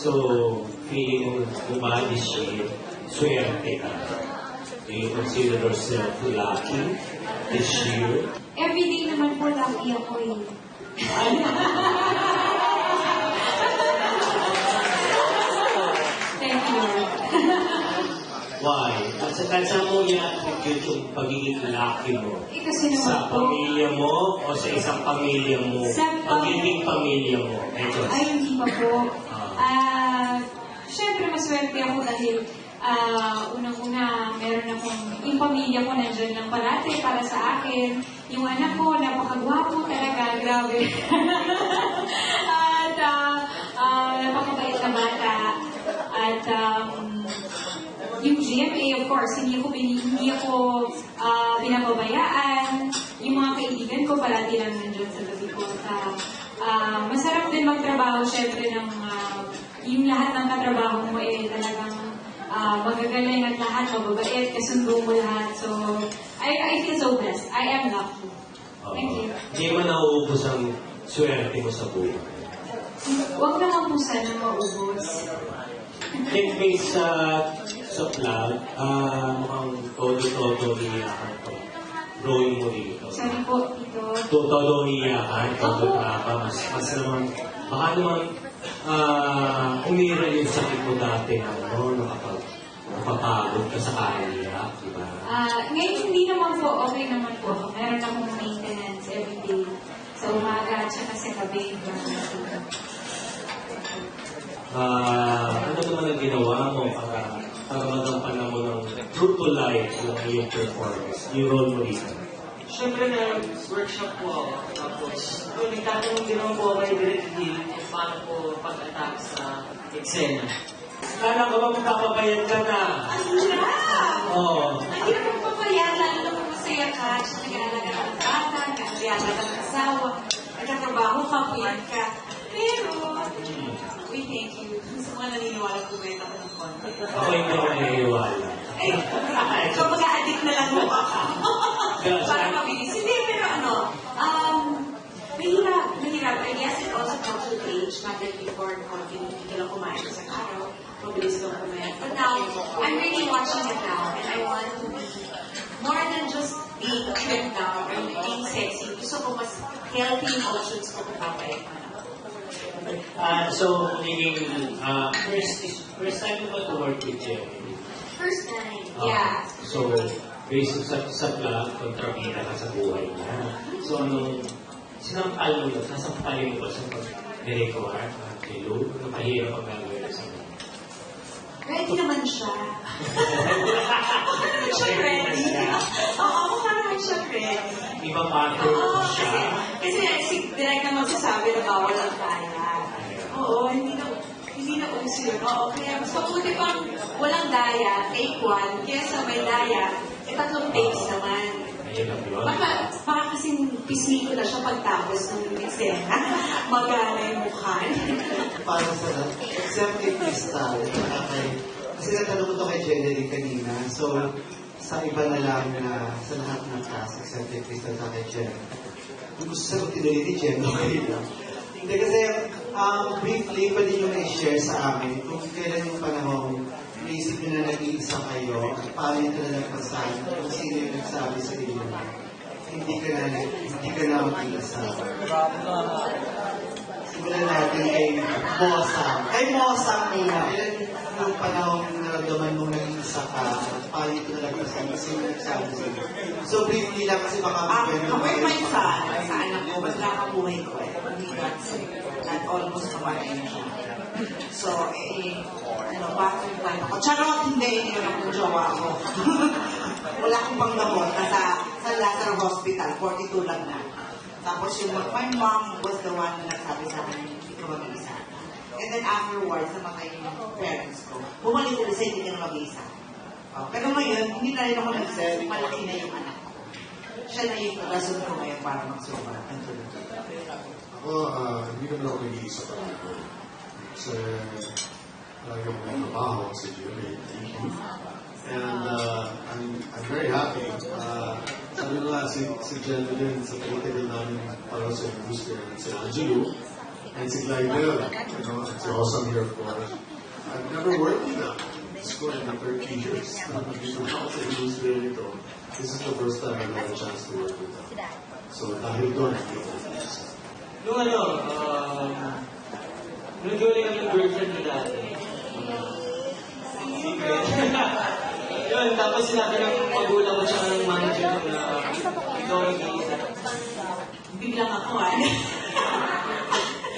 So, feeling this year, swerte ka? Do you consider yourself lucky this year? Everyday naman po lucky ako eh. Thank you. Why? At sa kansa mo i-attribute yung pagiging lucky mo? Eh, kasi naman Sa po, pamilya mo o sa isang pamilya mo? Sa pam- Pagiging pamilya mo? Medyo. ay hindi pa po. Maswerte ako dahil ah, unang-una, meron akong, yung pamilya ko nandyan lang parati para sa akin. Yung anak ko, napakagwapo talaga, grabe. At ah, ah, napakabait na bata. At um, yung GMA, of course, hindi ako, hindi ako ah, pinapabayaan. Yung mga kaibigan ko, parati lang nandyan sa gabi ko. At, ah, masarap din magtrabaho, syempre, ng yung lahat ng katrabaho mo eh talagang ah, magagaling at lahat, mababait, kasundo mo lahat. So, I, I feel so blessed. I am lucky. Oo. Thank you. Hindi mo nauubos ang swerte mo sa buhay. Huwag naman po sana maubos. Think based sa sa vlog, ah, mukhang todo-todo iyakan ko. Drawing mo dito. Sorry po, ito. Todo iyakan, todo ka mas, mas naman, baka naman, ah, umira yung sakit mo dati ano, nakapag, napapagod ka sa kanya, di ba? Ah, ngayon hindi naman po, okay naman po. Meron akong maintenance every day. Sa umaga at saka sa gabi. Ah, ano naman ang ginawa mo para, para magampanan mo ng true to life yung iyong performance, yung role mo dito? Siyempre na workshop po ako. Tapos, yun, nagtatanong din po ako kay Direk Hill kung paano po pag-attack sa eksena. Kala ko ba magpapabayad ka na? Ang hirap! Oo. Ang hirap ang papayat, lalo na kung masaya ka, at saka nag-aalaga ka ng bata, nag-aalaga ka ng asawa, nagkatrabaho ka, puyat ka. Pero, we thank you. Sa mga naniniwala ko, wait ako ng konti. Ako hindi ako naniniwala. Eh, so mag-addict na lang mo Para mabilis. Hindi, pero ano, um, mahirap, mahirap. I guess it also comes with age. Not that before, konti hindi lang kumain sa araw. Mabilis lang kumain. But now, I'm really watching it now. And I want to be more than just being trimmed down or being sexy. Gusto ko mas healthy emotions ko ko. Ah, so, naging, ah, first, first time ba to work with Jerry? First time, Ah, yeah. So, based sa, sa vlog, kontrabida ka sa buhay niya. So, anong, sinampal mo yun? Sasampalin mo ba sa pag-record at kay Lou? Mahirap ang gagawin sa mga? Ready naman siya. Naman siya ready. Oo, naman siya ready. Ibang partner mo Oo, siya. kasi, kasi si Direk na magsasabi na bawal ang daya. Oo, hindi na, hindi na uso yun. Oo, kaya mas mabuti pang walang daya, take one, kesa may daya, tatlong takes naman. Ayun lang yun. Baka, baka kasing pismiko na siya pagtapos ng eksena. Magana yung mukha. para sa executive crystal. Okay. Kasi natanong ko to kay Jenny kanina. So, sa iba na lang na sa lahat ng cast, executive crystal sa kay Jen. Gusto sagutin ulit ni Jen, okay lang. Hindi kasi, um, briefly, pwede nyo i-share sa amin kung kailan yung na nag-iisa kayo paano yung nalagpasan kung sino yung nagsabi sa inyo na hindi ka na, hindi ka na mag-iisa. Simulan natin kay Mosang. Kay Mosang muna. Ilan yung panahon na naramdaman mong nag-iisa ka paano ito nalagpasan kasi yung nagsabi sa'yo. So briefly lang kasi baka Ah, may kapag may sa, sa anak ko, basta kabuhay ko eh. Hindi that's at almost namatay na siya. So, eh, ano, bakit yung kwento ko? Charot, hindi, naman akong jowa ko. Wala akong panggamot. Nasa sa Lazaro Hospital, 42 lang na. Tapos yung, my mom was the one na nagsabi sa akin, hindi ka mag-isa. And then afterwards, namatay yung parents ko. Bumalik ulit sa hindi ka na mag-isa. Oh, pero ngayon, hindi na rin ako nag-isip, malaki na yung anak ko. Siya na yung rason ko ngayon para magsuba. Ang tulog. Ako, ah, hindi naman ako nag-iisa pa dito. Kasi, lagi ako may trabaho sa GMA. And uh, I'm, I'm very happy. Uh, sabi ko nga, si, si Jen din, sa political namin para sa booster, si Angelo. Nancy Glidell, you know, it's awesome here, of course. I've never worked with them. It's going to 30 years. Dito na ako sa industry nito. This is the first time I've had a chance to work with them. So, dahil doon, hindi ako nag-iisa. Nung ano, um, nung during kami ng girlfriend ko dati, secret. Yun, tapos sinabi ng magulang ko tsaka ng manager ko na ikaw ang iisa. Biglang ako ah.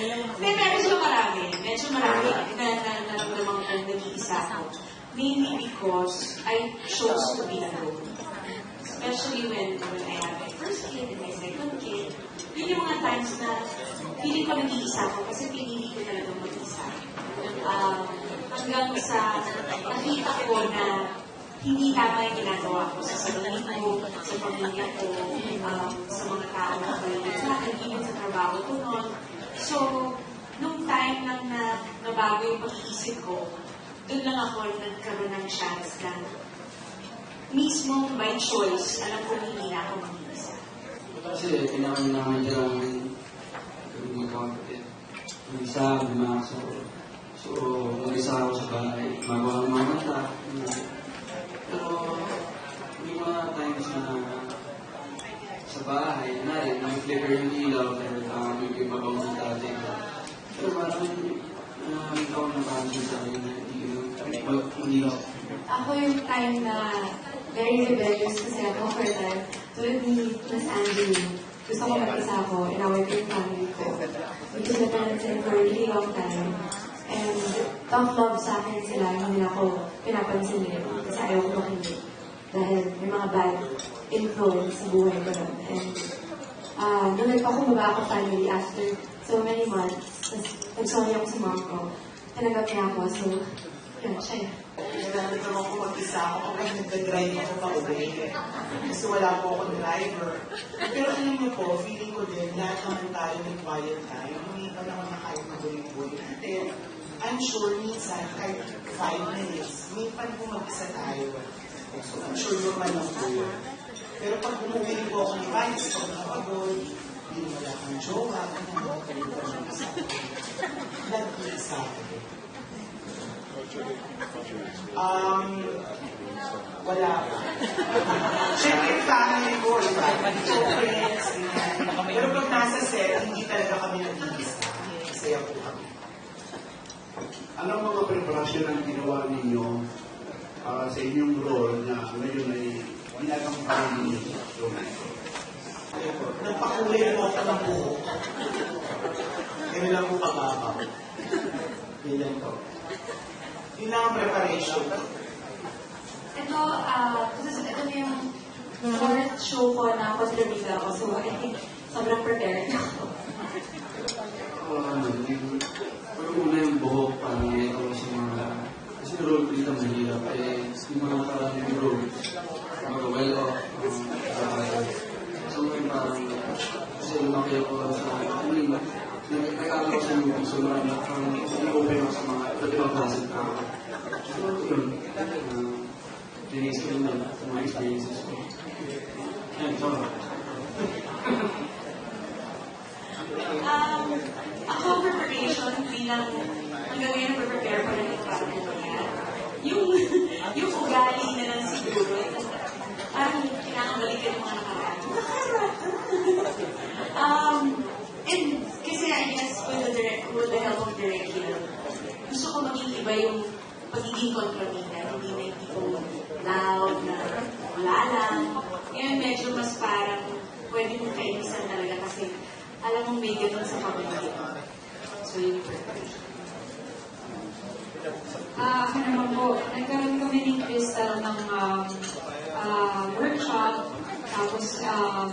Hindi, medyo marami. Medyo marami na na naramdaman ko nag-iisa ako. Mainly because I chose to be alone. Especially when, when I had my first kid and my second kid. Yun yung mga times na feeling ko nag-iisa ako kasi pinili ko talaga mag-isa. Um, hanggang sa nakita ko na hindi tama yung ginagawa ko sa sarili ko, sa pamilya ko, um, sa mga tao na kayo sa akin, even sa trabaho ko noon. So, nung time lang na nabago yung pag-iisip ko, doon lang ako nagkaroon ng chance na mismo by choice, alam ko hindi na ako mag-iisa. Kasi kailangan namin kailangan kami magkakapatid. Mag-isa, lumakas ako. So, mag-isa ako sa bahay, magawa ng mga mata. Pero, may mga times na sa bahay, na rin, may flicker yung ilaw, pero uh, may ibabaw ng dati. Pero parang, uh, ikaw na parang sa akin na hindi ko, hindi ako. Yung time na very rebellious kasi ako for time. Tulad ni Miss Angeline, gusto ko mag-isa ako and away ko yung family Because my parents in for really long time. And tough love sa akin sila, hindi nila ako pinapansin nila kasi ayaw ko makinig. Dahil may mga bad influence sa buhay ko nun. And uh, nung nagpakumaga ako finally after so many months, nag-sorry ako sa mom ko, tanagap niya. So, yun, siya yun. Nararamdaman ko mag-isa ako kapag nagda-drive ako pa uwi. Kasi wala po akong driver. Pero alam niyo po, feeling ko din, lahat naman tayo may quiet time. Hindi pa naman na kahit mabuhay-buhay. Then, I'm sure minsan, kahit five minutes, may pan po mag-isa tayo. So, I'm sure normal lang po yun. Pero pag umuwi po ako ni Vice, pag nakapagod, hindi wala kang jowa, ano, mag-isa. Nag-iisa ako. Um, wala pa. Siyempre, family ko, iba. So, friends. Pero pag nasa set, hindi talaga kami nag-iisa. Masaya po kami. Anong mga preparasyon ang ginawa ninyo para sa inyong role na ngayon ay ginagampanan ninyo sa show na ito? Nagpakulay po ako ng buhok. Ganun lang po kababaw. Ganyan po. Yun lang ang preparation. Ito, kasi ito na yung fourth show ko na kontrabida ako. So, I think sobrang prepared ako. Ako, ano, yung, parang una yung buhok, parang ito sa mga, kasi yung role ko dito mahirap, eh, yung mga parang yung role, mga well off, um, so yung parang, kasi lumaki ako sa, ano yun, nag-aaral ko sa movie, so marami akong i-open ako sa mga iba't ibang klaseng tao. So, yun, uh, dinis ko yun sa mga experiences ko. Yan, so, Um, ako preparation bilang hanggang ngayon prepare ko na yung parang yan. Yung, yung ugali na lang siguro. Parang kailangan balikan yung mga nakaraan. Nakaraan! um, and kasi I guess with the, direct, with the help of Direct Hill, gusto ko maging iba yung pagiging kontrabida. Hindi na yung tipong loud na wala lang. Ngayon medyo mas parang pwede mong kainisan talaga kasi alam mong may ganun sa pamilya. So, yun. Ah, ako naman po, nagkaroon kami ni Crystal ng um, ah, workshop, tapos um,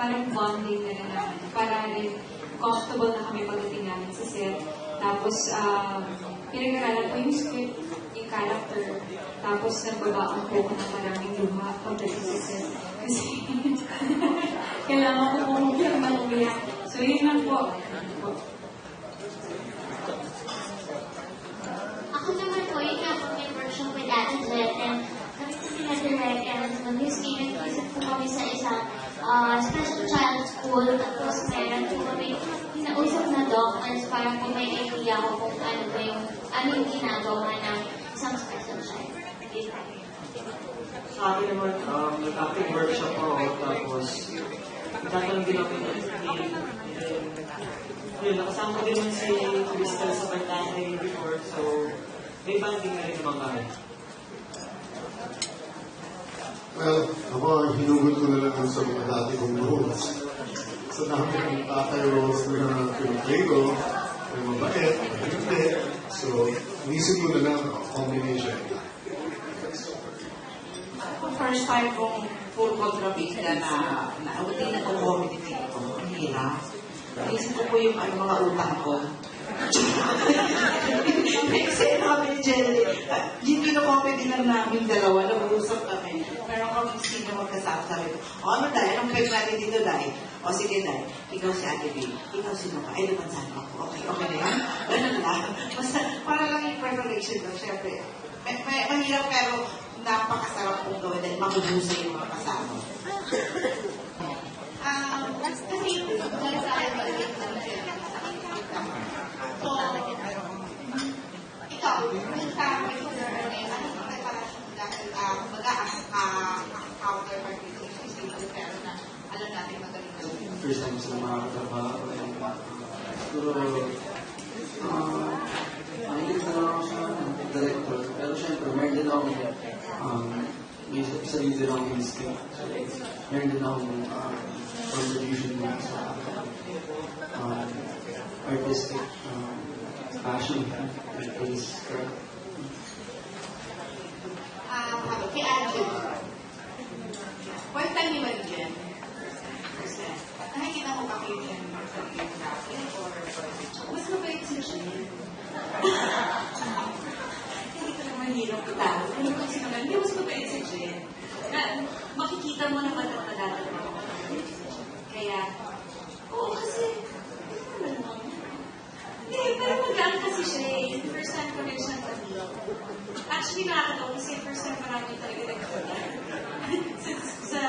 parang bonding na rin namin. Para rin comfortable na kami pagdating namin sa set. Tapos, um, pinag-aralan ko yung script, yung character. Tapos, nagbabaon po ko ng maraming luha pagdating sa set. Kasi, kailangan ko po ng umiyak. So, yun lang po. Ako naman po, yung ako may workshop with Ate Jet and kami po nila direct and nag-news game isip po kami uh, special child school tapos meron po kami kinausap na doc ano ba yung, ano yung ginagawa ng isang special child. Sa akin naman, um, nag-acting workshop ako, tapos nagtatanong din ako ng. Yun, nakasama ko din si Crystal sa Pantane before, so may banding na rin naman kami. Well, ako, hinugod ko na lang dun sa mga dati kong roles. Sa dami ng tatay roles na pinaplay ko, may mabait, may hindi. So, inisip ko na lang, combination. First time kong full kontrabida na nautin na kong comedy dito. Ang hirap. Naisip ko po yung ano, mga utang ko. Kasi ni Jelly, yung kino-comedy lang namin dalawa, nag-uusap kami. Meron kami sino magkasama sabi ko, o ano dahil, anong peg natin dito dahil? O sige dahil, ikaw si Ate B, ikaw sino ka? Ay, lumansan ako. Okay, okay na yan? Ganun lang. Basta, para lang yung preparation lang, syempre. May, may, mahirap pero napakasarap kong gawin dahil magubusa yung mga kasama. Um, kasi dahil sa akin. So, ikaw, kung sa. Ernest, ano ang preparasyon mo dahil uh, baga ang counter participation is able pero na alam natin magaling na first time sila makakatrabaho. And, uh, siguro, uh, nakikinig na lang ako sa ano, director. Pero syempre, meron din ako, um, may sarili din akong instinct. So, meron din akong um, contribution din sa um, artistic passion with this. Um, ano, kay Andrew. First time. Nakikita ba kayo dyan mabait si Jen? Hindi ko naman hirap ito. Ano ba sinabi? Hindi mas mabait si Jen. Na, makikita mo naman ang nagdadala mo. Kaya, oo kasi, ano naman. Hindi, pero magaan kasi siya eh. First time ko rin siyang kami. Actually, nakakatawa kasi first time marami talaga nagkita. sa, sa,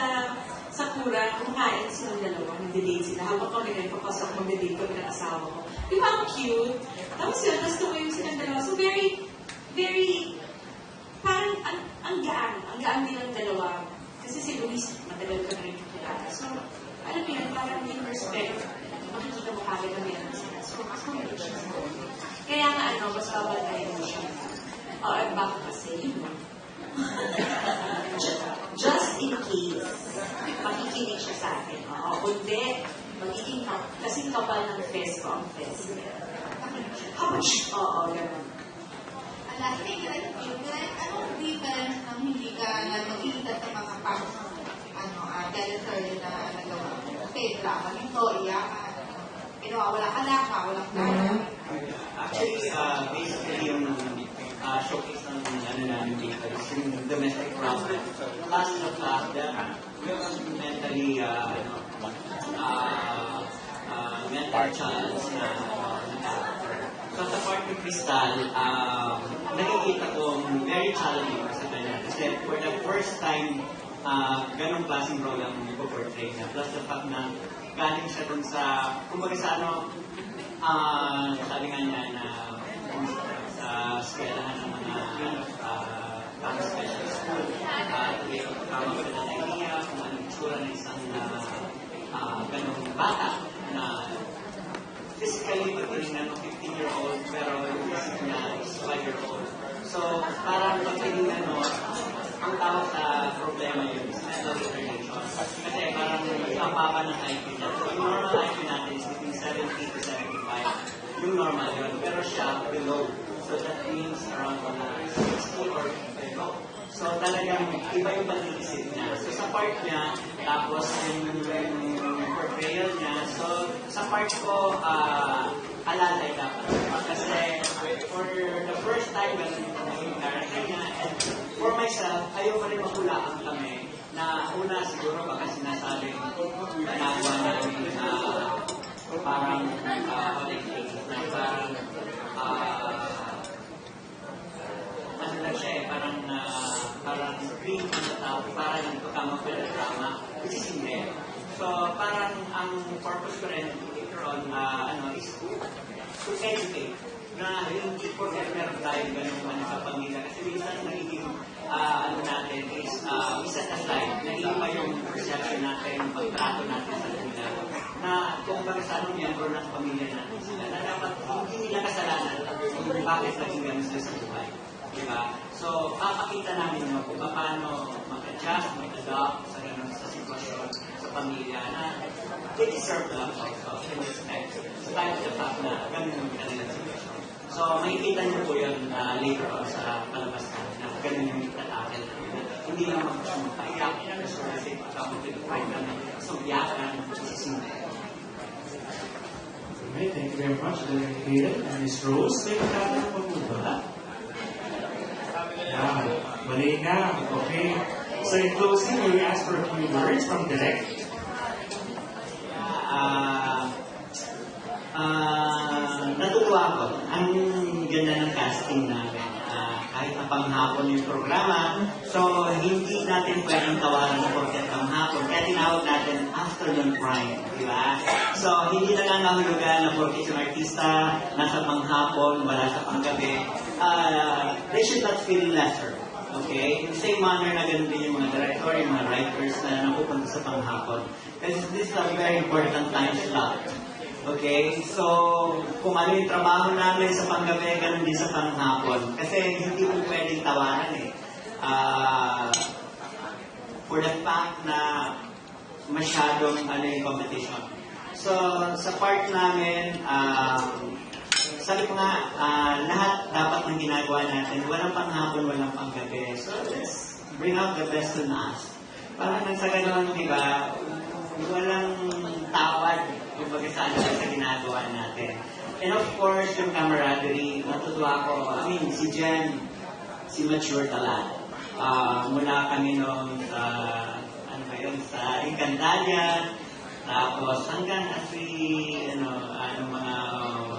sa kura, kumakain silang dalawa, nag-date sila. Habang kami rin, papasok mag-date kami ng asawa ko. Di ba ang cute? Tapos yun, tapos tumayo silang dalawa. So very, very, parang ang, ang gaan, ang gaan nilang dalawa. Kasi si Luis, matagal ko na rin kilala. So, alam mo yun, parang in respect, makikita mo kagad na meron sila. So, sa Kaya nga ano, mas babantayan mo siya. O, oh, baka kasi, yun. Ju- Just in case, makikinig siya sa akin. Oo, kundi, magiging ka, kasing kapal ng fest ko ang fest. Ouch! Oo, ganun. Ang last thing that I feel, like, anong difference ng hindi ka na makikita sa mga past, ano, uh, teleserye na nagawa? Kasi drama nito, iyakan, pinawawala ka na, mawala ka na. Actually, uh, basically yung uh, showcase ng ano namin dito is yung domestic problem. Last na class, the mentally, uh, ano, uh, uh, mental challenge na So sa part ni Crystal, um, nakikita kong very challenging sa kanya. Kasi for the first time, uh, ganong klaseng role ang ipo-portray niya. Plus the fact na galing siya dun sa, kumbaga sa ano, ah, sabi nga niya na sa eskwelahan ng mga uh, special school, uh, kama ko ng idea kung anong itsura ng isang uh, ganong bata na physically magaling na 15-year-old pero physical niya is 5-year-old. So, parang pagdating ano, ang tawag sa problema yun is mental retardation. Kasi parang ang baba ng IQ niya. So, yung normal IQ natin is between 70 to 75. Yung normal yun. Pero siya, below. So, that means around uh, 60 or below. So, talagang iba yung pag-iisip niya. So, sa part niya, tapos yung portrayal niya. So, sa part ko, ah, alalay dapat. Kasi, for the first time, ganun yung character niya. And for myself, ayoko rin mahulaan kami na una siguro baka sinasabing ginagawa namin na parang uh, na parang ah, ano lang siya eh, parang uh, parang screen on the top, para lang pagkama ko ng drama, which is hindi. So, parang ang purpose ko rin later on, uh, ano, is to, to educate. na hindi po meron tayo ganun man sa pamilya. Kasi minsan nagiging ah, ano natin is uh, we set aside, naiiba yung perception natin, yung pagtrato natin sa kanila na kung baga sa anong miyembro ng pamilya natin sila, na dapat hindi nila kasalanan kung bakit naging ganun sila sa buhay. Diba? So, papakita namin naman kung paano mag-adjust, mag-adopt sa ganun sa sitwasyon pamilya na they deserve love also and respect. Sa fact na ganun yung kanilang sitwasyon. So, makikita niyo po yun uh, later on sa palabas natin na ganun yung itatakil. Hindi lang sisindi. Okay, thank you very much, Kiran and Ms. Rose. May magkakaroon pa po ba? Yeah, malinaw. Okay. So in closing, we ask for a few words from Direct. Panghapon yung programa, so hindi natin pwedeng tawaran porket panghapon. Kaya tinawag natin afternoon prime, di ba? So hindi na lang nahulugan na porket yung artista nasa panghapon, wala sa panggabi. Ah, they should not feel lesser. Okay? In same manner na ganun din yung mga director, yung mga writers na napupunta sa panghapon. Because this is a very important time slot. Okay? So, kung ano yung trabaho namin sa panggabi, ganun din sa panghapon. Kasi hindi mo pwedeng tawanan eh. Ah, for the fact na masyadong ano yung competition. So, sa part namin, um, sabi ko nga, ah, lahat dapat ng ginagawa natin, walang panghapon, walang panggabi. So, let's bring out the best in us. Parang nang sa ganun, di ba, walang tawad, kumbaga sa ano sa ginagawa natin. And of course, yung camaraderie, natutuwa ko, I mean, si Jen, si Mature Talat. Ah, mula kami noon sa, ano ba yun, sa Encantadia, tapos hanggang as we, ano, ano mga uh,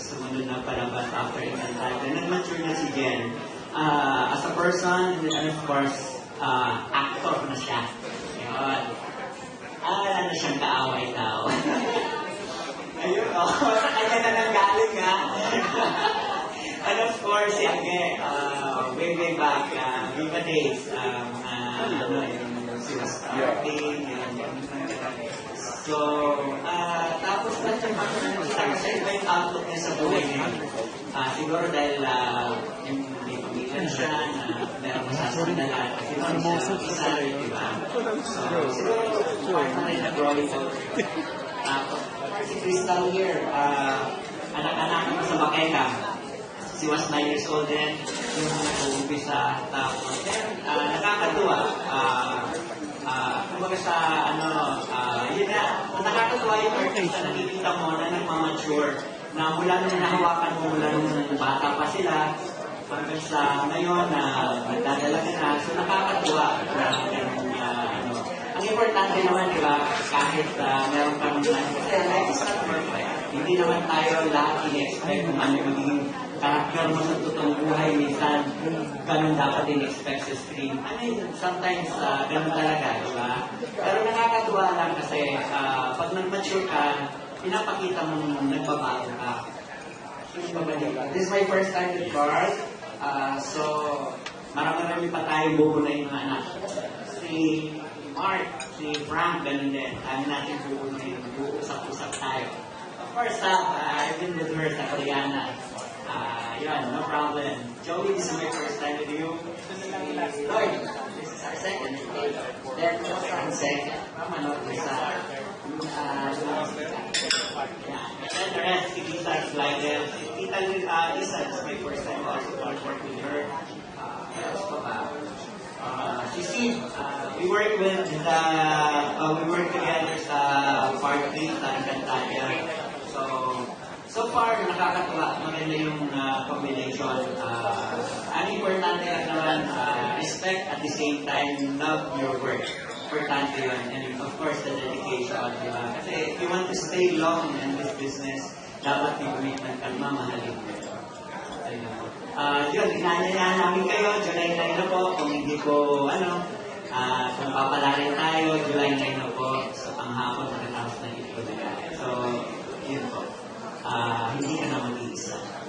sumunod na palabas after Encantadia, nag-mature na si Jen. Ah, as a person, and of course, ah, actor na siya. Yun. Ah, wala na siyang kaaway tao. Ayun, oh. Sa kanya na nang galing, ha? And of course, yan, eh, uh, way, way back, uh, Viva Days, um, uh, ano, yung si was starting, yan, yan. So, uh, tapos na siya, kasi iba yung outlook niya sa buhay niya. Uh, siguro dahil uh, yung may pamilya siya, na meron masasandalan, kasi naman siya, isa, di ba? So, siguro, up. Tapos, si Crystal here, uh, anak-anak ko sa Bakeka. She was 9 years old then, yung nag-uumpisa. Tapos, uh, nakakatuwa. Uh, uh, kumbaga sa, ano, uh, yun na, nakakatuwa yung artista na nakikita mo na nagmamature, na mula nung nahawakan mo, mula nung bata pa sila, hanggang sa ngayon na nagdadalaga na. So, nakakatuwa na, uh, ano, ang importante naman, di ba, kahit uh, meron kang kasi life is not perfect. Hindi naman tayo lahat in-expect kung ano magiging karakter mo sa totoong buhay. Minsan, ganun dapat in-expect sa screen. I mean, sometimes, uh, ganun talaga, di ba? Pero nakakatuwa lang kasi uh, pag nag-mature ka, pinapakita mo nung nagbabago ka. This is my first time with Carl. Uh, so, marami-rami pa tayong bubunayin mga anak. Si Mark, si Frank, ganun din. Kami natin bubunayin, buusap-usap tayo. Of course, uh, I've been with her sa Koreana. Uh, yun, no problem. Joey, this is my first time with you. Lloyd, this is our second. Then, from second. From ano, sa uh, yeah. And then the rest, si like them. Si Tita uh, Lisa, this is my first time also to work with her. Uh, else pa ba? Si Sid, uh, we work with the, uh, we work together sa part 3 sa Encantadia. So, so far, nakakatuwa. Maganda yung uh, combination. Uh, ang importante lang naman, uh, respect at the same time, love your work. Importante yun. And of course, the dedication. Di ba? Kasi if you want to stay long in this business, dapat yung commitment ka, mamahalin. Ayun. Ah, yun, inaanyayahan namin kayo, July 9 na po, kung hindi po, ano, ah, kung papala rin tayo, July 9 na po, sa panghapon, pagkatapos ng ito So, yun po. Ah, hindi ka na mag-iisa.